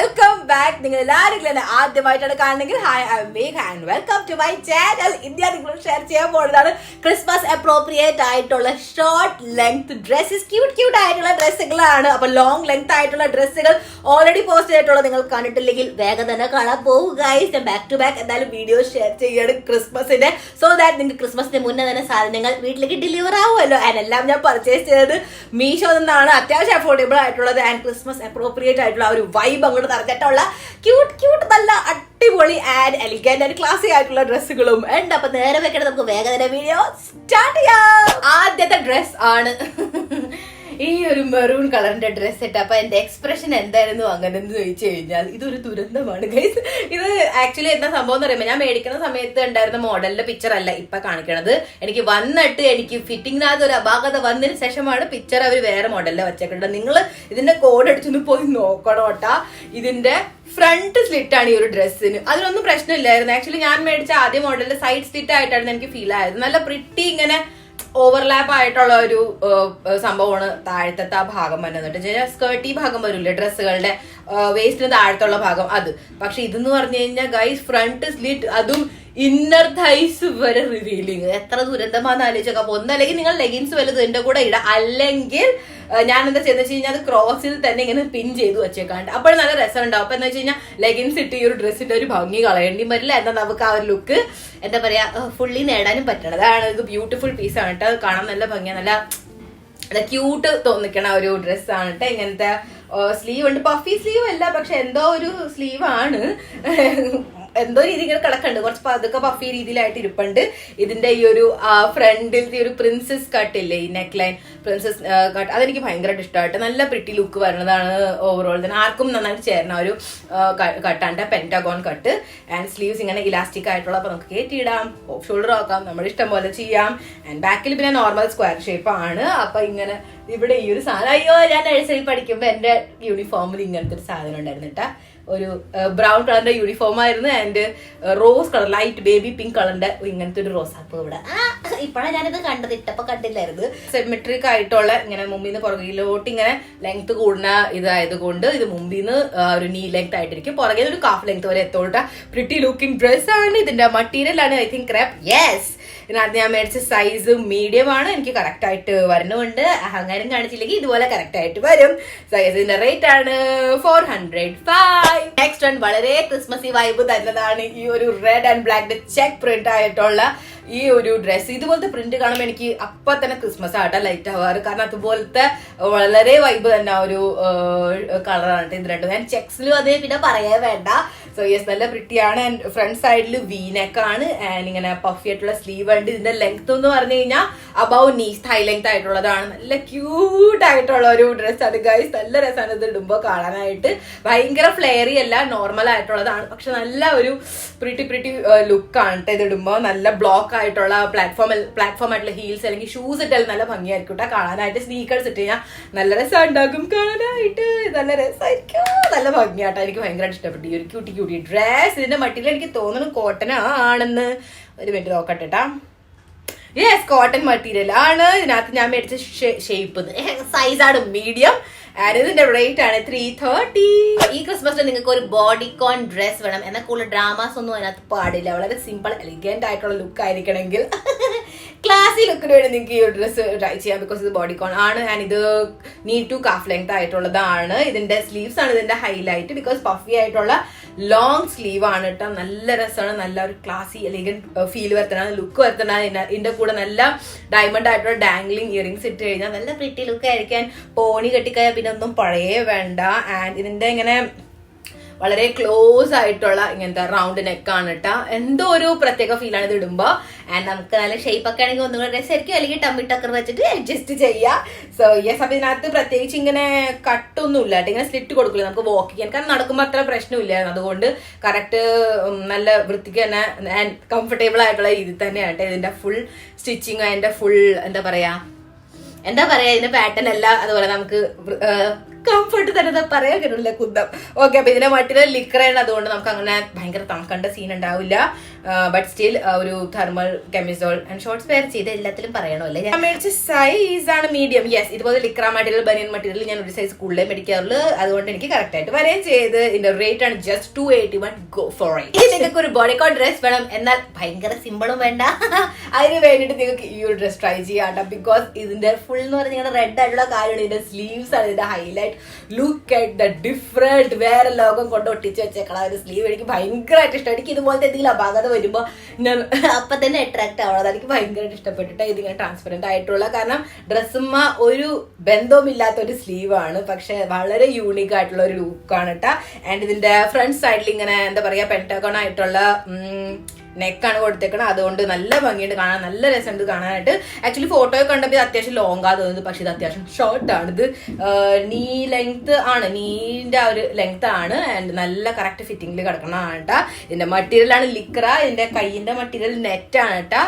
Welcome back നിങ്ങൾ എല്ലാവരും ആദ്യമായിട്ടാണ് കാണുന്നെങ്കിൽ hi I vague and welcome to my channel India നിങ്ങൾ ഷെയർ ചെയ്യാൻ പോകുന്നതാണ് ക്രിസ്മസ് അപ്രോപ്രിയേറ്റ് ആയിട്ടുള്ള short length dresses cute cute ആയിട്ടുള്ള ഡ്രസ്സുകളാണ് അപ്പൊ ലോങ് ലെങ്ത് ആയിട്ടുള്ള ഡ്രസ്സുകൾ ഓൾറെഡി പോസ്റ്റ് ചെയ്തിട്ടുള്ള നിങ്ങൾ കണ്ടിട്ടില്ലെങ്കിൽ വേഗം തന്നെ കാണാൻ പോവുക ഞാൻ ബാക്ക് ടു ബാക്ക് എന്തായാലും വീഡിയോ ഷെയർ ചെയ്യാണ് ക്രിസ്മസിന്റെ സോ ദാറ്റ് നിങ്ങൾക്ക് ക്രിസ്മസിന് മുന്നേ തന്നെ സാധനങ്ങൾ വീട്ടിലേക്ക് ഡെലിവർ ആവുമല്ലോ. ആൻഡ് എല്ലാം ഞാൻ പർച്ചേസ് ചെയ്തത് മീഷോ നിന്നാണ്. അത്യാവശ്യം അഫോർഡബിൾ ആയിട്ടുള്ളത് ആൻഡ് ക്രിസ്മസ് അപ്രോപ്രിയേറ്റ് ആയിട്ടുള്ള ഒരു വൈബ് അങ്ങോട്ട് നിറഞ്ഞിട്ടുള്ള ക്യൂട്ട് ക്യൂട്ട് നല്ല അടിപൊളി ആൻഡ് എലിഗന്റ് ആൻഡ് ക്ലാസ്സി ആയിട്ടുള്ള ഡ്രസ്സുകളും ഉണ്ട്. അപ്പൊ നേരെ വെക്കണം നമുക്ക് വേഗം തന്നെ വീഡിയോ സ്റ്റാർട്ട് ചെയ്യാം. ആദ്യത്തെ ഡ്രസ് ആണ്. ഈ ഒരു മെറൂൺ കളറിന്റെ ഡ്രസ് ഇട്ട് അപ്പൊ എന്റെ എക്സ്പ്രഷൻ എന്തായിരുന്നു അങ്ങനെ എന്ന് ചോദിച്ചു കഴിഞ്ഞാൽ ഇതൊരു ദുരന്തമാണ് ഗൈസ് ഇത് ആക്ച്വലി എന്താ സംഭവം എന്ന് പറയുമ്പോൾ ഞാൻ മേടിക്കുന്ന സമയത്ത് ഉണ്ടായിരുന്ന മോഡലിന്റെ പിക്ചർ അല്ല ഇപ്പൊ കാണിക്കണത്. എനിക്ക് വന്നിട്ട് എനിക്ക് ഫിറ്റിങ്ങിനകത്ത് ഒരു അപാകത വന്നതിന് ശേഷമാണ് പിക്ചർ അവർ വേറെ മോഡലിൽ വെച്ചേക്കുന്നത്. നിങ്ങൾ ഇതിന്റെ കോഡ് അടിച്ചൊന്ന് പോയി നോക്കണം ഇതിന്റെ ഫ്രണ്ട് സ്ലിറ്റ് ആണ് ഈ ഒരു ഡ്രസ്സിന് അതിനൊന്നും പ്രശ്നമില്ലായിരുന്നു. ആക്ച്വലി ഞാൻ മേടിച്ച ആദ്യ മോഡലിന്റെ സൈഡ് സ്ലിറ്റ് ആയിട്ടാണ് എനിക്ക് ഫീൽ ആയത്. നല്ല പ്രിട്ടി ഇങ്ങനെ ഓവർലാപ്പ് ആയിട്ടുള്ള ഒരു സംഭവമാണ് താഴത്തെ ആ ഭാഗം വരുന്നത്. സ്കേർട്ടി ഭാഗം വരില്ലേ ഡ്രസ്സുകളുടെ വേസ്റ്റിന് താഴത്തുള്ള ഭാഗം അത്. പക്ഷെ ഇതെന്ന് പറഞ്ഞു കഴിഞ്ഞാൽ ഗൈസ് ഫ്രണ്ട് സ്ലിറ്റ് അതും ഇന്നർ തൈസ് വരെ റിവീലിങ് എത്ര ദുരന്തമാണെന്ന് ആലോചിച്ചൊക്കെ അപ്പൊ ഒന്നല്ലെങ്കിൽ നിങ്ങൾ ലെഗിൻസ് വലുത് എന്റെ കൂടെ ഇടാം. അല്ലെങ്കിൽ ഞാൻ എന്താ ചെയ്യുന്നത് കഴിഞ്ഞാൽ അത് ക്രോസിൽ തന്നെ ഇങ്ങനെ പിൻ ചെയ്ത് വെച്ചേക്കാണ്ട്. അപ്പോൾ നല്ല രസം ഉണ്ടാവും. അപ്പൊ എന്താ വെച്ച് കഴിഞ്ഞാൽ ലെഗിൻസ് ഇട്ട് ഈ ഒരു ഡ്രസ് ഡ്രസ്സിന്റെ ഒരു ഭംഗി കളയേണ്ടി വരില്ല. എന്നാൽ നമുക്ക് ആ ഒരു ലുക്ക് എന്താ പറയാ ഫുള്ളി നേടാനും പറ്റണം. അതാണ് ഇത് ബ്യൂട്ടിഫുൾ പീസാണ് കേട്ടോ. കാണാൻ നല്ല ഭംഗിയാണ്. നല്ല ക്യൂട്ട് തോന്നിക്കണ ഒരു ഡ്രസ്സാണ് കേട്ടോ ഇങ്ങനത്തെ സ്ലീവ് ഉണ്ട്. പഫി സ്ലീവ് അല്ല പക്ഷെ എന്തോ ഒരു സ്ലീവ് ആണ്. എന്തോ രീതി ഇങ്ങനെ കിടക്കുന്നുണ്ട് കുറച്ച് പതുക്കെ പഫി രീതിയിലായിട്ട് ഇരിപ്പുണ്ട്. ഇതിന്റെ ഈ ഒരു ഫ്രണ്ടിലത്തെ ഒരു പ്രിൻസസ് കട്ട് ഇല്ലേ ഈ നെക്ക് ലൈൻ പ്രിൻസസ് കട്ട് അതെനിക്ക് ഭയങ്കരമായിട്ട് ഇഷ്ടമായിട്ട്. നല്ല പ്രിറ്റി ലുക്ക് വരുന്നതാണ് ഓവറോൾ തന്നെ. ആർക്കും നന്നായിട്ട് ചേർന്ന ഒരു കട്ടാണ്ട് പെന്റാഗോൺ കട്ട് ആൻഡ് സ്ലീവ്സ് ഇങ്ങനെ ഇലാസ്റ്റിക് ആയിട്ടുള്ള അപ്പൊ നമുക്ക് കയറ്റിയിടാം ഓഫ് ഷോൾഡർ ആക്കാം. നമ്മുടെ ഇഷ്ടം പോലെ ചെയ്യാം. ആൻഡ് ബാക്കിൽ പിന്നെ നോർമൽ സ്ക്വയർ ഷേപ്പ് ആണ്. അപ്പൊ ഇങ്ങനെ ഇവിടെ ഈ ഒരു സാധനം. അയ്യോ ഞാൻ നഴ്സറി പഠിക്കുമ്പോൾ എന്റെ യൂണിഫോമിൽ ഇങ്ങനത്തെ ഒരു സാധനം ഉണ്ടായിരുന്നു കേട്ടാ ഒരു ബ്രൗൺ കളറിന്റെ യൂണിഫോം ആയിരുന്നു and rose colour light baby pink കളറിന്റെ ഇങ്ങനത്തെ ഒരു റോസ് ആപ്പ് ഇവിടെ. ഇപ്പോഴാണ് ഞാനിത് കണ്ടത് ഇട്ടപ്പോ കണ്ടില്ലായിരുന്നു. സെമിട്രിക് ആയിട്ടുള്ള ഇങ്ങനെ മുമ്പിൽ നിന്ന് പുറകിലോട്ട് ഇങ്ങനെ ലെങ്ത് കൂടുന്ന ഇതായത് കൊണ്ട് ഇത് മുമ്പിൽ നിന്ന് ഒരു നീ ലെങ്ത് ആയിട്ടിരിക്കും. പുറകെ ഒരു കാഫ് ലെങ്ത് വരെ എത്തോട്ട. പ്രിറ്റി ലുക്കിംഗ് ഡ്രസ് ആണ്. ഇതിന്റെ മെറ്റീരിയൽ ആണ് ഐ തിങ്ക് ക്രാപ്പ് യെസ് ഇതിനകത്ത് ഞാൻ മേടിച്ച സൈസ് മീഡിയം ആണ്. എനിക്ക് കറക്റ്റ് ആയിട്ട് വരുന്നുണ്ട് അഹങ്കാരം കാണിച്ചില്ലെങ്കിൽ ഇതുപോലെ കറക്റ്റ് ആയിട്ട് വരും. സൈസിന്റെ റേറ്റ് ആണ് four hundred five next one വളരെ ക്രിസ്മസി വൈബ് തന്നതാണ് ഈ ഒരു red and black check print ആയിട്ടുള്ള ഈ ഒരു ഡ്രസ്സ് ഇതുപോലത്തെ പ്രിന്റ് കാണുമ്പോൾ എനിക്ക് അപ്പൊ തന്നെ ക്രിസ്മസ് ആട്ടോ ലൈറ്റ് ആവാറ്. കാരണം അതുപോലത്തെ വളരെ വൈബ് തന്നെ ഒരു കളറാണ് ഇത് രണ്ടും. ഞാൻ ചെക്സിലും അതേ പിന്നെ പറയാൻ വേണ്ട. സോ യെസ് നല്ല പ്രിട്ടിയാണ് ആൻഡ് ഫ്രണ്ട് സൈഡിൽ വീനെക്ക് ആണ് ആൻഡ് ഇങ്ങനെ പഫി ആയിട്ടുള്ള സ്ലീവ് ഉണ്ട്. ഇതിന്റെ ലെങ്ത് എന്ന് പറഞ്ഞു കഴിഞ്ഞാൽ അബൌ നീസ് ഹൈ ലെങ്ത് ആയിട്ടുള്ളതാണ്. നല്ല ക്യൂട്ട് ആയിട്ടുള്ള ഒരു ഡ്രസ് അത് ഗൈസ് നല്ല രസമാണ് ഇത് ഇടുമ്പോൾ കാണാനായിട്ട്. ഭയങ്കര ഫ്ലെയറി അല്ല നോർമൽ ആയിട്ടുള്ളതാണ്. പക്ഷെ നല്ല ഒരു പ്രിട്ടി പ്രിട്ടി ലുക്കാണ് കേട്ടോ ഇത് ഇടുമ്പോൾ നല്ല ബ്ലോക്ക് ആയിട്ടുള്ള പ്ലാറ്റ്ഫോമിൽ പ്ലാറ്റ്ഫോം ആയിട്ടുള്ള ഹീൽസ് അല്ലെങ്കിൽ ഷൂസ് ഇട്ടാൽ നല്ല ഭംഗിയായിരിക്കും കേട്ടോ കാണാനായിട്ട് സ്നീക്കേഴ്സ് ഇട്ട് കഴിഞ്ഞാൽ നല്ല രസം ഉണ്ടാക്കും കാണാനായിട്ട് നല്ല രസമായിരിക്കും നല്ല ഭംഗിയായിട്ട് എനിക്ക് ഭയങ്കരമായിട്ട് ഇഷ്ടപ്പെട്ടു. ഈ ഒരു ക്യൂട്ടി ക്യൂട്ടി ഡ്രസ് ഇതിന്റെ മട്ടിൽ എനിക്ക് തോന്നുന്നു കോട്ടൺ ആണെന്ന്. ഒരു മിനിറ്റ് നോക്കട്ടെ ട്ടാ. യെസ് കോട്ടൺ മെറ്റീരിയൽ ആണ്. ഇതിനകത്ത് ഞാൻ മേടിച്ച ഷേപ്പ് ആണ് മീഡിയം ആൻഡ് ഇതിന്റെ റേറ്റ് ആണ് ത്രീ തേർട്ടി ഈ ക്രിസ്മസിന് നിങ്ങൾക്ക് ഒരു ബോഡി കോൺ ഡ്രസ് വേണം. എന്നാൽ കൂടുതൽ ഡ്രാമാസ് ഒന്നും അതിനകത്ത് പാടില്ല. വളരെ സിമ്പിൾ എലിഗന്റ് ആയിട്ടുള്ള ലുക്ക് ആയിരിക്കണമെങ്കിൽ ക്ലാസ്സി ലുക്കിന് വേണ്ടി നിങ്ങൾക്ക് ഈ ഡ്രസ് ഡ്രസ്സ് ട്രൈ ചെയ്യാം. ബിക്കോസ് ഇത് ബോഡി കോൺ ആണ്. ആൻഡ് ഇത് നീ ടു കാഫ് ലെങ്ത് ആയിട്ടുള്ളതാണ്. ഇതിന്റെ സ്ലീവ്സ് ആണ് ഇതിന്റെ ഹൈലൈറ്റ് ബിക്കോസ് പഫി ആയിട്ടുള്ള ലോങ് സ്ലീവ് ആണ് കേട്ടോ നല്ല രസമാണ്. നല്ല ഒരു ക്ലാസി അല്ലെങ്കിൽ ഫീൽ വരുത്തണം ലുക്ക് വരുത്തണം. ഇതിന്റെ കൂടെ നല്ല ഡയമണ്ട് ആയിട്ടുള്ള ഡാംഗ്ലിംഗ് ഇയറിംഗ്സ് ഇട്ട് കഴിഞ്ഞാൽ നല്ല പ്രിറ്റി ലുക്ക് ആയിരിക്കാൻ. പോണി കെട്ടിക്കഴിഞ്ഞാൽ പിന്നെ ഒന്നും പഴയേ വേണ്ട. ആൻഡ് ഇതിന്റെ ഇങ്ങനെ വളരെ ക്ലോസ് ആയിട്ടുള്ള ഇങ്ങനത്തെ റൗണ്ട് നെക്കാണ് കേട്ടോ എന്തോ ഒരു പ്രത്യേക ഫീൽ ആണ് ഇത് ഇടുമ്പോ. ആൻഡ് നമുക്ക് നല്ല ഷേപ്പ് ഒക്കെ ആണെങ്കിൽ ഒന്നും കൂടെ ഡ്രസ് അല്ലെങ്കിൽ ടമ്മി ടക്കർ വെച്ചിട്ട് അഡ്ജസ്റ്റ് ചെയ്യാം. സോ യെസ് അപ്പൊ ഇതിനകത്ത് പ്രത്യേകിച്ച് ഇങ്ങനെ കട്ടൊന്നും ഇല്ല ഇങ്ങനെ സ്ലിറ്റ് കൊടുക്കില്ല. നമുക്ക് വാക്ക് ചെയ്യാൻ. കാരണം നടക്കുമ്പോൾ അത്ര പ്രശ്നമില്ലായിരുന്നു അതുകൊണ്ട് കറക്റ്റ് നല്ല വൃത്തിക്ക് തന്നെ ആൻഡ് കംഫർട്ടബിൾ ആയിട്ടുള്ള രീതിയിൽ തന്നെയാണ് ഇതിന്റെ ഫുൾ സ്റ്റിച്ചിങ് അതിന്റെ ഫുൾ എന്താ പറയാ എന്താ പറയാ ഇതിന്റെ പാറ്റേൺ അല്ല അതുപോലെ നമുക്ക് കംഫർട്ട് തരുന്ന പറയാൻ കിട്ടില്ല കുന്തം. ഓക്കെ അപ്പൊ ഇതിന്റെ മട്ടിലെ ലിക്കറാണ് അതുകൊണ്ട് നമുക്ക് അങ്ങനെ ഭയങ്കര തണുക്കണ്ട സീൻ ഉണ്ടാവില്ല. ബട്ട് സ്റ്റിൽ ഒരു thermal camisole and shorts wear ചെയ്ത് എല്ലാത്തിലും പറയണമല്ലേ? ഞാൻ മേടിച്ച സൈസ് ആണ് മീഡിയം യെസ് ഇതുപോലെ ലിക്ര മെറ്റീരിയൽ ബനിയൻ മെറ്റീരിയൽ ഞാൻ ഒരു സൈസ് കൂടുതലേ മേടിക്കാറുള്ളൂ. അതുകൊണ്ട് എനിക്ക് കറക്റ്റ് ആയിട്ട് വരെയും ചെയ്ത്. ഇതിന്റെ റേറ്റ് ആണ് just two eighty one go for നിങ്ങൾക്ക് ഒരു ബോഡി കോൺ ഡ്രസ് വേണം. എന്നാൽ ഭയങ്കര സിമ്പിളും വേണ്ട. അതിന് വേണ്ടിയിട്ട് നിങ്ങൾക്ക് ഈ ഒരു ഡ്രസ് ട്രൈ ചെയ്യാട്ടോ ബിക്കോസ് ഇതിന്റെ ഫുൾ എന്ന് പറഞ്ഞാൽ റെഡ് ആയിട്ടുള്ള കാര്യമാണ്. ഇതിന്റെ സ്ലീവ്സ് ആണ്. ഇതിന്റെ highlight look at the different വേറെ ലോകം കൊണ്ട് ഒട്ടിച്ച് വെച്ചേക്കണം ഒരു സ്ലീവ് എനിക്ക് ഭയങ്കരമായിട്ട് ഇഷ്ടം. എനിക്ക് ഇതുപോലത്തെ എന്തെങ്കിലും അപാകത വരുമ്പോൾ ഞാൻ അപ്പൊ തന്നെ അട്രാക്ട് ആവണം അതെനിക്ക് ഭയങ്കരമായിട്ട് ഇഷ്ടപ്പെട്ടിട്ട് ഇതിങ്ങനെ ട്രാൻസ്പെറന്റ് ആയിട്ടുള്ള. കാരണം ഡ്രസ്സുമ്മ ഒരു ബന്ധവുമില്ലാത്ത ഒരു സ്ലീവ് ആണ്. പക്ഷെ വളരെ യൂണീക്ക് ആയിട്ടുള്ള ഒരു ലുക്കാണ് കേട്ടോ ആൻഡ് ഇതിന്റെ ഫ്രണ്ട് സൈഡിൽ ഇങ്ങനെ എന്താ പറയാ പെന്റാഗോൺ ആയിട്ടുള്ള നെക്കാണ് കൊടുത്തേക്കണത്. അതുകൊണ്ട് നല്ല ഭംഗിയുണ്ട് കാണാൻ നല്ല രസമുണ്ട് കാണാനായിട്ട്. ആക്ച്വലി ഫോട്ടോ കണ്ടപ്പോൾ ഇത് അത്യാവശ്യം ലോങ് ആ തോന്നുന്നത് പക്ഷേ ഇത് അത്യാവശ്യം ഷോർട്ട് ആണ്. ഇത് നീ ലെങ്ത് ആണ്. നീന്റെ ആ ഒരു ലെങ്ത് ആണ്. ആൻഡ് നല്ല കറക്റ്റ് ഫിറ്റിംഗിൽ കിടക്കണതാണ് കേട്ടാ ഇതിന്റെ മെറ്റീരിയൽ ആണ് ലിക്ര ഇതിന്റെ കൈയിന്റെ മെറ്റീരിയൽ നെറ്റ് ആണ് കേട്ടാ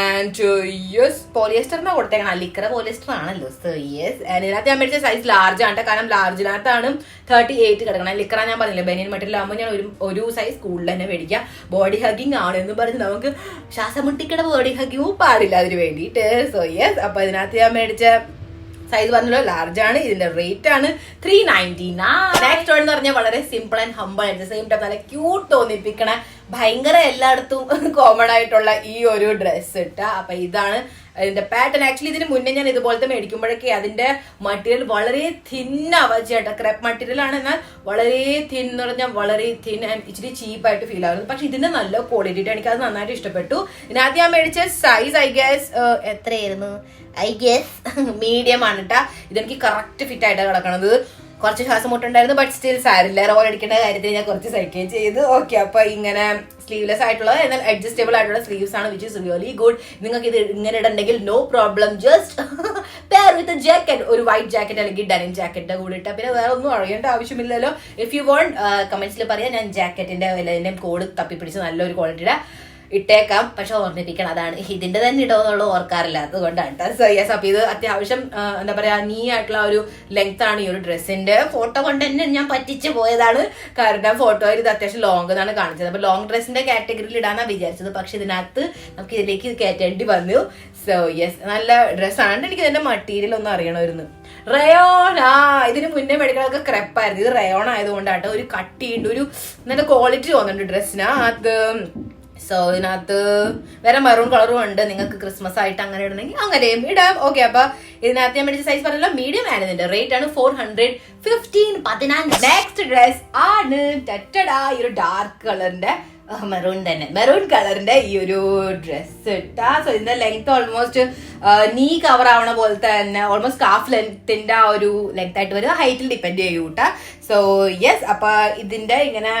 ആൻഡ് യെസ് പോളിയസ്റ്റർ എന്നാ കൊടുത്തേക്കണം ലിക്ര പോളിയസ്റ്റർ ആണല്ലോ സോ യെസ് ആൻഡ് ഇതിനകത്ത് ഞാൻ മേടിച്ച സൈസ് ലാർജ് ആണ്. കാരണം ലാർജിനകത്താണ് തേർട്ടി എയ്റ്റ് കിടക്കണം ലിക്ര ഞാൻ പറഞ്ഞില്ല ബനിയൻ മെറ്റീരിയൽ ആകുമ്പോൾ ഞാൻ ഒരു ഒരു സൈസ് കൂടുതൽ തന്നെ മേടിക്കുക ബോഡി ഹഗിങ് ആണ് എന്ന് പറഞ്ഞ് നമുക്ക് ശ്വാസം മുട്ടിക്കട ബോഡി ഹഗിങ്ങും പാടില്ല അതിന് വേണ്ടിയിട്ട്. സോ യെസ് അപ്പൊ ഇതിനകത്ത് ഞാൻ മേടിച്ച സൈസ് പറഞ്ഞല്ലോ ലാർജ് ആണ് ഇതിന്റെ റേറ്റ് ആണ് ത്രീ നയന്റി നെക്സ്റ്റ് എന്ന് പറഞ്ഞാൽ വളരെ simple and humble at same time നല്ല ക്യൂട്ട് തോന്നിപ്പിക്കണ ഭയങ്കര എല്ലായിടത്തും കോമൺ ആയിട്ടുള്ള ഈ ഒരു ഡ്രസ്സ് ഇട്ട. അപ്പൊ ഇതാണ് ഇതിന്റെ പാറ്റേൺ ആക്ച്വലി ഇതിന് മുന്നേ ഞാൻ ഇതുപോലത്തെ മേടിക്കുമ്പോഴൊക്കെ അതിന്റെ മെറ്റീരിയൽ വളരെ തിന്നാവുക ചേട്ടാ. ക്രെപ്പ് മെറ്റീരിയൽ ആണ് എന്നാൽ വളരെ തിൻ എന്ന് പറഞ്ഞാൽ വളരെ തിൻ ആൻഡ് ഇച്ചിരി ചീപ്പായിട്ട് ഫീൽ ആവുന്നത്. പക്ഷെ ഇതിന്റെ നല്ല ക്വാളിറ്റി എനിക്ക് അത് നന്നായിട്ട് ഇഷ്ടപ്പെട്ടു. ഇതിനകത്ത് ഞാൻ മേടിച്ച സൈസ് ഐ ഗ്യാസ് എത്രയായിരുന്നു? ഐ ഗ്യാസ് മീഡിയം ആണ് കേട്ടാ ഇതെനിക്ക് കറക്റ്റ് ഫിറ്റ് ആയിട്ട് കിടക്കണത്. കുറച്ച് ശ്വാസം മുട്ടുണ്ടായിരുന്നു ബട്ട് സ്റ്റിൽ സാരില്ല റോൾ അടിക്കേണ്ട കാര്യത്തിൽ ഞാൻ കുറച്ച് സഹിക്കുകയും ചെയ്തു. ഓക്കെ അപ്പൊ ഇങ്ങനെ സ്ലീവ്ലെസ് ആയിട്ടുള്ള എന്നാൽ അഡ്ജസ്റ്റബിൾ ആയിട്ടുള്ള സ്ലീവ്സ് ആണ് വിച്ച് ഇസ് റിയലി ഗുഡ് നിങ്ങൾക്ക് ഇത് ഇങ്ങനെ ഇടണ്ടെങ്കിൽ no problem just pair with jacket ഒരു വൈറ്റ് ജാക്കറ്റ് അല്ലെങ്കിൽ ഡെനിം ജാക്കറ്റിന്റെ കൂടെ ഇട്ട. പിന്നെ വേറെ ഒന്നും അറിയേണ്ട ആവശ്യമില്ലല്ലോ. ഇഫ് യു വോണ്ട് കമന്റ്സിൽ പറയാം. ഞാൻ ജാക്കറ്റിന്റെ വിലന്റെ കോഡ് തപ്പിപ്പിടിച്ച് നല്ലൊരു ക്വാളിറ്റിയുടെ ഇട്ടേക്കാം. പക്ഷെ ഓർമ്മിപ്പിക്കണം അതാണ് ഇതിന്റെ തന്നെ ഇടുമെന്നുള്ള ഓർക്കാറില്ല. അതുകൊണ്ടാണ് കേട്ടോ സോ യെസ് അപ്പൊ ഇത് അത്യാവശ്യം എന്താ പറയാ നീ ആയിട്ടുള്ള ഒരു ലെങ്ത് ആണ് ഈ ഒരു ഡ്രസ്സിന്റെ ഫോട്ടോ കൊണ്ട് തന്നെ ഞാൻ പറ്റിച്ചു പോയതാണ്. കാരണം ഫോട്ടോയിൽ ഇത് അത്യാവശ്യം ലോങ് എന്നാണ് കാണിച്ചത്. അപ്പൊ ലോങ് ഡ്രസ്സിന്റെ കാറ്റഗറിയിൽ ഇടാന്നാ വിചാരിച്ചത്. പക്ഷെ ഇതിനകത്ത് നമുക്ക് ഇതിലേക്ക് ഇത് കയറ്റേണ്ടി വന്നു. സോ യെസ് നല്ല ഡ്രസ്സാണ് എനിക്ക് ഇതിന്റെ മെറ്റീരിയൽ ഒന്നും അറിയണമായിരുന്നു. റയോൺ ആ ഇതിന് മുന്നേ മേടിക്കണതൊക്കെ ക്രെപ്പായിരുന്നു ഇത് റയോൺ ആയതുകൊണ്ടാട്ടോ ഒരു കട്ടിയുണ്ട് ഒരു നല്ല ക്വാളിറ്റി തോന്നുന്നുണ്ട് ഡ്രസ്സിന് അത് സോ ഇതിനകത്ത് വേറെ മെറൂൺ കളറും ഉണ്ട്. നിങ്ങൾക്ക് ക്രിസ്മസ് ആയിട്ട് അങ്ങനെ ഇടണമെങ്കിൽ അങ്ങനെയും ഇടാം. ഓക്കെ അപ്പൊ ഇതിനകത്ത് ഞാൻ മേടിച്ച സൈസ് പറഞ്ഞല്ലോ മീഡിയം ആണ് ഇതിന്റെ. റേറ്റ് ആണ് ഫോർ ഹൺഡ്രഡ് ഫിഫ്റ്റീൻ പതിനാല് നെക്സ്റ്റ് ഡ്രസ് ആണ്. ടറ്റടാ ഈ ഒരു ഡാർക്ക് കളറിന്റെ മെറൂൺ തന്നെ. മെറൂൺ കളറിന്റെ ഈ ഒരു ഡ്രസ് ഇട്ടാ സോ ഇതിന്റെ ലെങ്ത് ഓൾമോസ്റ്റ് നീ കവർ ആവണ പോലത്തെ തന്നെ ഓൾമോസ്റ്റ് ഹാഫ് ലെങ്ത്തിന്റെ ആ ഒരു ലെങ്ത് ആയിട്ട് വരും. ഹൈറ്റിൽ ഡിപ്പെൻഡ് ചെയ്യൂട്ടാ. സോ യെസ് അപ്പൊ ഇതിന്റെ ഇങ്ങനെ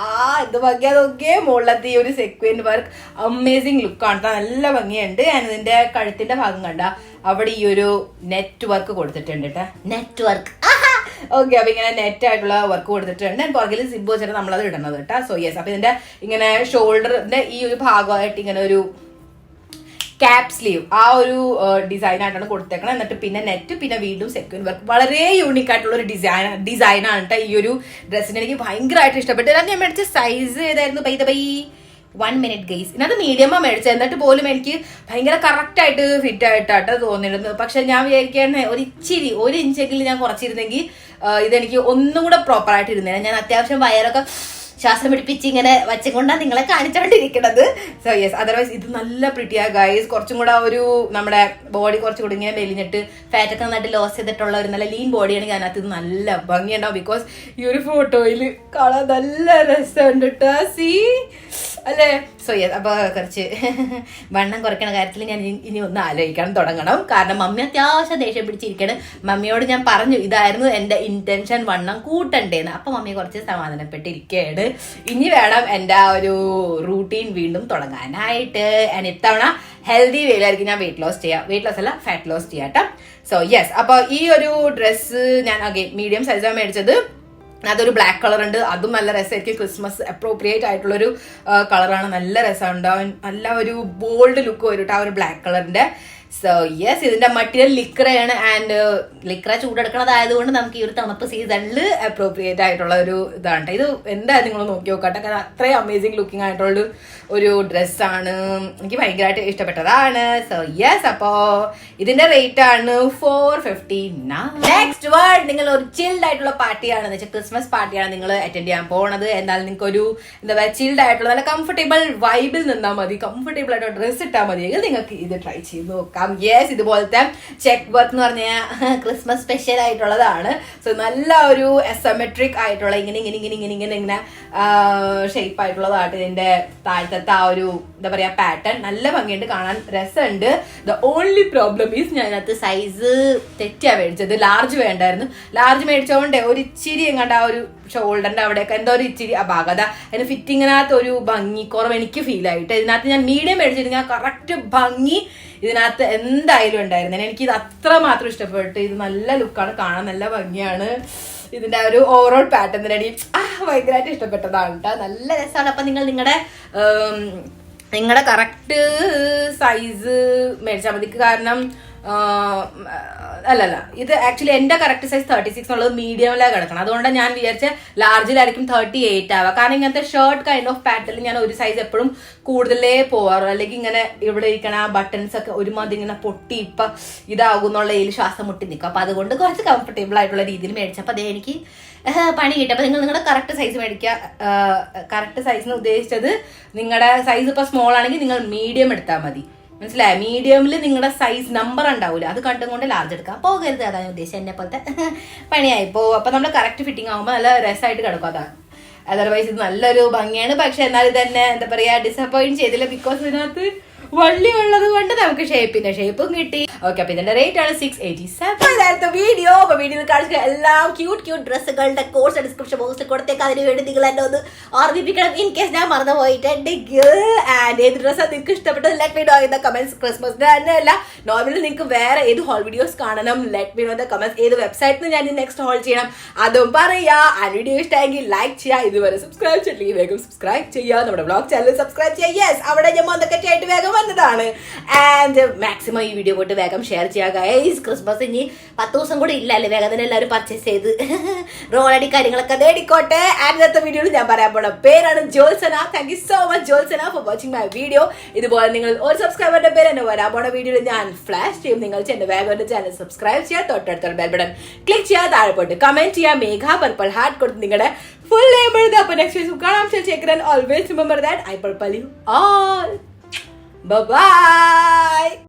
ആ ഇത് ഭംഗിയാ നോക്കിയേ. മുകളിലത്തെ ഈ ഒരു സെക്വൻ വർക്ക് അമേസിങ് ലുക്കാണ്. നല്ല ഭംഗിയുണ്ട്. ഞാൻ ഇതിന്റെ കഴുത്തിന്റെ ഭാഗം കണ്ട അവിടെ ഈ ഒരു നെറ്റ് വർക്ക് കൊടുത്തിട്ടുണ്ട് കേട്ടോ നെറ്റ് വർക്ക് ഓക്കെ അപ്പൊ ഇങ്ങനെ നെറ്റ് ആയിട്ടുള്ള വർക്ക് കൊടുത്തിട്ടുണ്ട്. പുറകിൽ സിബ് വെച്ചിട്ട് നമ്മളത് ഇടണത് കേട്ടോ സോ യെസ് അപ്പൊ ഇതിന്റെ ഇങ്ങനെ ഷോൾഡറിന്റെ ഈ ഒരു ഭാഗമായിട്ട് ഇങ്ങനെ ഒരു ക്യാപ് സ്ലീവ് ആ ഒരു ഡിസൈൻ ആയിട്ടാണ് കൊടുത്തേക്കണം എന്നിട്ട് പിന്നെ നെറ്റ് പിന്നെ വീണ്ടും സെക്യൂർ വർക്ക് വളരെ യൂണിക് ആയിട്ടുള്ള ഒരു ഡിസൈൻ ആണ് കേട്ടോ ഈ ഒരു ഡ്രസ്സിന് എനിക്ക് ഭയങ്കരമായിട്ട് ഇഷ്ടപ്പെട്ടു. ഞാൻ മേടിച്ച സൈസ് ഏതായിരുന്നു? By the by. One minute guys ഇതിനകത്ത് മീഡിയമാ മേടിച്ചത്. എന്നിട്ട് പോലും എനിക്ക് ഭയങ്കര കറക്റ്റ് ആയിട്ട് ഫിറ്റ് ആയിട്ടാട്ടോ തോന്നിയിരുന്നത്. പക്ഷെ ഞാൻ വിചാരിക്കുകയാണ് ഒരു ഇച്ചിരി ഒരു ഇഞ്ചെങ്കിലും ഞാൻ കുറച്ചിരുന്നെങ്കിൽ ഇതെനിക്ക് ഒന്നും കൂടെ ഇരുന്നേ ആയിട്ട് ഇരുന്നേനെ. ഞാൻ അത്യാവശ്യം വയറൊക്കെ ശ്വാസം പിടിപ്പിച്ച് ഇങ്ങനെ വച്ചുകൊണ്ടാണ് നിങ്ങളെ കാണിച്ചുകൊണ്ടിരിക്കുന്നത് സോ യെസ് അതർവൈസ് ഇത് നല്ല പ്രിട്ടിയാ ഗൈസ് കുറച്ചും കൂടെ ഒരു നമ്മുടെ ബോഡി കുറച്ചും കൂടി ഇങ്ങനെ മെലിഞ്ഞിട്ട് ഫാറ്റ് ഒക്കെ നന്നായിട്ട് ലോസ് ചെയ്തിട്ടുള്ള ഒരു നല്ല ലീൻ ബോഡിയാണ് അതിനകത്ത് ഇത് നല്ല ഭംഗിയുണ്ടാവും ബിക്കോസ് ഈ ഒരു ഫോട്ടോയിൽ കാണാൻ നല്ല രസമുണ്ട് കേട്ടോ സീ അല്ലേ? സോ അപ്പോൾ കുറച്ച് വണ്ണം കുറയ്ക്കണ കാര്യത്തിൽ ഞാൻ ഇനി- ഒന്ന് ആലോചിക്കാൻ തുടങ്ങണം. കാരണം മമ്മി അത്യാവശ്യം ദേഷ്യം പിടിച്ചിരിക്കണം. മമ്മിയോട് ഞാൻ പറഞ്ഞു ഇതായിരുന്നു എന്റെ ഇന്റൻഷൻ വണ്ണം കൂട്ടണ്ടേന്ന്. അപ്പോൾ മമ്മി കുറച്ച് സമാധാനപ്പെട്ടിരിക്കുകയാണ് ഇനി വേണം എന്റെ ആ ഒരു റൂട്ടീൻ വീണ്ടും തുടങ്ങാനായിട്ട്. ഞാൻ ഇത്തവണ ഹെൽത്തി വേയിലായിരിക്കും ഞാൻ വെയിറ്റ് ലോസ് ചെയ്യാം. വെയിറ്റ് ലോസ് അല്ല ഫാറ്റ് ലോസ് ചെയ്യാം കേട്ടോ സോ യെസ് അപ്പോൾ ഈ ഒരു ഡ്രസ്സ് ഞാൻ അഗെയിൻ മീഡിയം സൈസാണ് മേടിച്ചത്. അതൊരു ബ്ലാക്ക് കളർ ഉണ്ട്. അതും നല്ല രസമായിരിക്കും. ക്രിസ്മസ് അപ്രോപ്രിയേറ്റ് ആയിട്ടുള്ള ഒരു കളറാണ് നല്ല രസമുണ്ടാവും നല്ല ഒരു ബോൾഡ് ലുക്ക് വരും ആ ഒരു ബ്ലാക്ക് കളറിന്റെ സോ യെസ് ഇതിന്റെ മറ്റീരിയൽ ലിക്രയാണ് ആൻഡ് ലിക്ര ചൂടെടുക്കണതായത് കൊണ്ട് നമുക്ക് ഈ ഒരു തണുപ്പ് സീസണിൽ അപ്രോപ്രിയേറ്റ് ആയിട്ടുള്ള ഒരു ഇതാണ്. ഇത് എന്തായാലും നിങ്ങൾ നോക്കി നോക്കട്ടെ. കാരണം അത്രയും അമേസിങ് ലുക്കിംഗ് ആയിട്ടുള്ള ഒരു ഡ്രസ്സാണ് എനിക്ക് ഭയങ്കരമായിട്ട് ഇഷ്ടപ്പെട്ടതാണ്. സോ യെസ് അപ്പോ ഇതിന്റെ റേറ്റ് ആണ് ഫോർ ഫിഫ്റ്റി നെക്സ്റ്റ് വേർഡ് നിങ്ങൾ ഒരു ചിൽഡ് ആയിട്ടുള്ള പാർട്ടിയാണ് എന്ന് വെച്ചാൽ ക്രിസ്മസ് പാർട്ടിയാണ് നിങ്ങൾ അറ്റൻഡ് ചെയ്യാൻ പോണത്. എന്നാൽ നിങ്ങൾക്ക് ഒരു എന്താ പറയുക ചിൽഡ് ആയിട്ടുള്ള നല്ല കംഫർട്ടബിൾ വൈബിൽ നിന്നാൽ മതി. കംഫർട്ടബിൾ ആയിട്ടുള്ള ഡ്രസ്സ് ഇട്ടാൽ മതിയെങ്കിൽ നിങ്ങൾക്ക് ഇത് ട്രൈ ചെയ്ത് നോക്കാം. യെസ് ഇതുപോലത്തെ ചെക്ക് വർക്ക് എന്ന് പറഞ്ഞാൽ ക്രിസ്മസ് സ്പെഷ്യൽ ആയിട്ടുള്ളതാണ്. സോ നല്ല ഒരു എസമെട്രിക് ആയിട്ടുള്ള ഇങ്ങനെ ഇങ്ങനെ ഇങ്ങനെ ഇങ്ങനെ ഇങ്ങനെ ഇങ്ങനെ ഷേപ്പ് ആയിട്ടുള്ളതായിട്ട് ഇതിന്റെ താഴത്തെ ആ ഒരു എന്താ പറയാ പാറ്റേൺ നല്ല ഭംഗിയുണ്ട് കാണാൻ രസമുണ്ട്. ദ ഓൺലി പ്രോബ്ലം ഈസ് ഞാനത് സൈസ് തെറ്റിയാ മേടിച്ചത്. ലാർജ് വേണ്ടായിരുന്നു. ലാർജ് മേടിച്ചോണ്ട് ഒരു ഇച്ചിരി എങ്ങാണ്ട് ആ ഒരു ഷോൾഡറിന്റെ അവിടെയൊക്കെ എന്തോ ഒരു ഇച്ചിരി അപാകത. അതിന് ഫിറ്റിങ്ങിനകത്ത് ഒരു ഭംഗി കുറവ് എനിക്ക് ഫീൽ ആയിട്ട്. ഇതിനകത്ത് ഞാൻ മീഡിയം മേടിച്ചിരുന്നെങ്കിൽ കറക്റ്റ് ഭംഗി ഇതിനകത്ത് എന്തായാലും ഉണ്ടായിരുന്നേ. എനിക്ക് ഇത് അത്ര മാത്രം ഇഷ്ടപ്പെട്ടു ഇത് നല്ല ലുക്കാണ് കാണാൻ നല്ല ഭംഗിയാണ്. ഇതിന്റെ ഒരു ഓവറോൾ പാറ്റേൺ ആ ഭയങ്കരമായിട്ട് ഇഷ്ടപ്പെട്ടതാണ് കേട്ടോ നല്ല രസമാണ്. അപ്പൊ നിങ്ങൾ നിങ്ങളുടെ നിങ്ങളുടെ കറക്റ്റ് സൈസ് മേടിച്ചാൽ മതി കാരണം അല്ലല്ല ഇത് ആക്ച്വലി എന്റെ കറക്റ്റ് സൈസ് തേർട്ടി സിക്സ് എന്നുള്ളത് മീഡിയമിലാണ് കിടക്കണം. അതുകൊണ്ട് ഞാൻ വിചാരിച്ച ലാർജിലായിരിക്കും തേർട്ടി എയ്റ്റ് ആവുക കാരണം ഇങ്ങനത്തെ ഷർട്ട് കൈൻഡ് ഓഫ് പാറ്റിൽ ഞാൻ ഒരു സൈസ് എപ്പോഴും കൂടുതലേ പോവാറു അല്ലെങ്കിൽ ഇങ്ങനെ ഇവിടെ ഇരിക്കണ ബട്ടൺസ് ഒക്കെ ഒരുമാതിരി ഇങ്ങനെ പൊട്ടി ഇപ്പൊ ഇതാകും എന്നുള്ള ഇതിൽ ശ്വാസം മുട്ടി നിൽക്കും അപ്പൊ അതുകൊണ്ട് കുറച്ച് കംഫർട്ടബിൾ ആയിട്ടുള്ള രീതിയിൽ മേടിച്ചപ്പോൾ അതേ എനിക്ക് പണി കിട്ടും. അപ്പൊ നിങ്ങൾ നിങ്ങളുടെ കറക്റ്റ് സൈസ് മേടിക്കുക കറക്റ്റ് സൈസിന് ഉദ്ദേശിച്ചത് നിങ്ങളുടെ സൈസ് ഇപ്പൊ സ്മോൾ ആണെങ്കിൽ നിങ്ങൾ മീഡിയം എടുത്താൽ മതി. മനസ്സിലായോ? മീഡിയമിൽ നിങ്ങളുടെ സൈസ് നമ്പർ ഉണ്ടാവില്ല അത് കണ്ടും കൊണ്ട് ലാർജ് എടുക്കാം. പോകരുത് അതാണ് ഉദ്ദേശം എന്നെ പോലത്തെ. പണിയായി പോകും അപ്പൊ നമ്മൾ കറക്റ്റ് ഫിറ്റിംഗ് ആകുമ്പോൾ നല്ല രസമായിട്ട് കിടക്കും അതാണ്. അതർവൈസ് ഇത് നല്ലൊരു ഭംഗിയാണ്. പക്ഷെ എന്നാൽ തന്നെ എന്താ പറയാ ഡിസപ്പോയിന്റ് ചെയ്തില്ല ബിക്കോസ് ഇതിനകത്ത് വള്ളി ഉള്ളത് കൊണ്ട് നമുക്ക് ഷേപ്പിന്റെ ഷേപ്പും കിട്ടി. ഓക്കെ അപ്പൊ ഇതിന്റെ റേറ്റ് ആണ് സിക്സ് എയ്റ്റി സെവൻ വീഡിയോ അപ്പൊ വീഡിയോയിൽ കാണിച്ച എല്ലാം ക്യൂട്ട് ക്യൂട്ട് ഡ്രസ്സുകളുടെ കോഴ്സ് ഡിസ്ക്രിപ്ഷൻ ബോക്സിൽ കൊടുത്തേക്ക്. അതിന് വേണ്ടി നിങ്ങൾ എന്നെ ഒന്ന് ഓർമ്മിപ്പിക്കണം ഇൻ കേസ് ഞാൻ മറന്നു പോയിട്ടുണ്ടെങ്കിൽ ആൻഡ് ഏത് ഡ്രസ്സാണ് നിങ്ങൾക്ക് ഇഷ്ടപ്പെട്ടത്? Let me know in the comments ക്രിസ്മസിന്റെ തന്നെ അല്ല. നോർമലി നിങ്ങൾക്ക് വേറെ ഏത് ഹോൾ വീഡിയോസ് കാണണം? Let me know the comments ഏത് വെബ്സൈറ്റിൽ ഞാൻ നെക്സ്റ്റ് ഹോൾ ചെയ്യണം? അതും പറയാ. ആ വീഡിയോ ഇഷ്ടമെങ്കിൽ ലൈക്ക് ചെയ്യുക ഇതുവരെ സബ്സ്ക്രൈബ് ചെയ്തില്ലെങ്കിൽ വേഗം സബ്സ്ക്രൈബ് ചെയ്യുക നമ്മുടെ ബ്ലോഗ് ചാനൽ സബ്സ്ക്രൈബ് ചെയ്യുക യെസ് അവിടെ ഞാൻ വന്നൊക്കെ ആയിട്ട് വേഗം വന്നതാണ്. ആൻഡ് മാക്സിമം ഈ വീഡിയോ കൊണ്ട് വേഗം ഷെയർ ചെയ്യുക ഗൈസ് ക്രിസ്മസ് ഇനി പത്ത് ദിവസം കൂടി ഇല്ല അല്ലേ? വേഗം തന്നെ എല്ലാവരും പർച്ചേസ് ചെയ്ത്. റോളടി കാര്യങ്ങളൊക്കെ നേടിക്കോട്ടെ ആൻഡ് ഇന്നത്തെ വീഡിയോയിൽ ഞാൻ പറയാൻ പോണ പേരാണ് Jyotsna. Thank you so much Jyotsna for watching my video ഇതുപോലെ നിങ്ങൾ ഒരു സബ്സ്ക്രൈബറിന്റെ പേര് എന്നെ വരാൻ പോണ വീഡിയോയിൽ ഞാൻ ഫ്ലാഷ് ചെയ്യും. നിങ്ങൾ എന്റെ വേഗം ചാനൽ സബ്സ്ക്രൈബ് ചെയ്യുക. തൊട്ടടുത്തുള്ള ബെൽ ബട്ടൺ ക്ലിക്ക് ചെയ്യുക. താഴെ പോയിട്ട് കമന്റ് ചെയ്യുക. മേഘ പർപ്പിൾ ഹാർട്ട് കൊടുത്ത് നിങ്ങളുടെ ഫുൾ നെയിം എഴുതുക. അപ്പൊ നെക്സ്റ്റ് കാണാം. ചേക്കൻ always remember that I purple you all bye